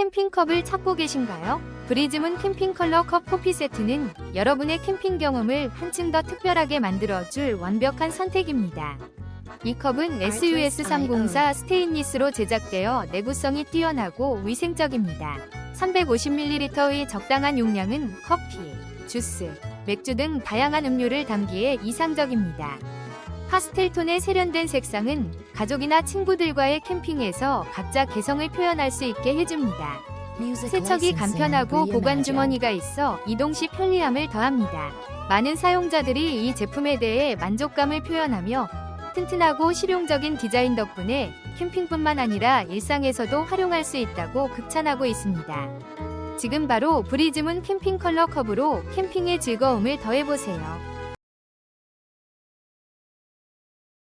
캠핑컵을 찾고 계신가요? 브리즈문 캠핑 컬러 컵 코피 세트는 여러분의 캠핑 경험을 한층 더 특별하게 만들어줄 완벽한 선택입니다. 이 컵은 SUS304 스테인리스로 제작되어 내구성이 뛰어나고 위생적입니다. 350ml의 적당한 용량은 커피, 주스, 맥주 등 다양한 음료를 담기에 이상적입니다. 파스텔톤의 세련된 색상은 가족이나 친구들과의 캠핑에서 각자 개성을 표현할 수 있게 해줍니다. 세척이 간편하고 보관 주머니가 있어 이동 시 편리함을 더합니다. 많은 사용자들이 이 제품에 대해 만족감을 표현하며 튼튼하고 실용적인 디자인 덕분에 캠핑뿐만 아니라 일상에서도 활용할 수 있다고 극찬하고 있습니다. 지금 바로 브리즈문 캠핑 컬러 컵으로 캠핑의 즐거움을 더해보세요.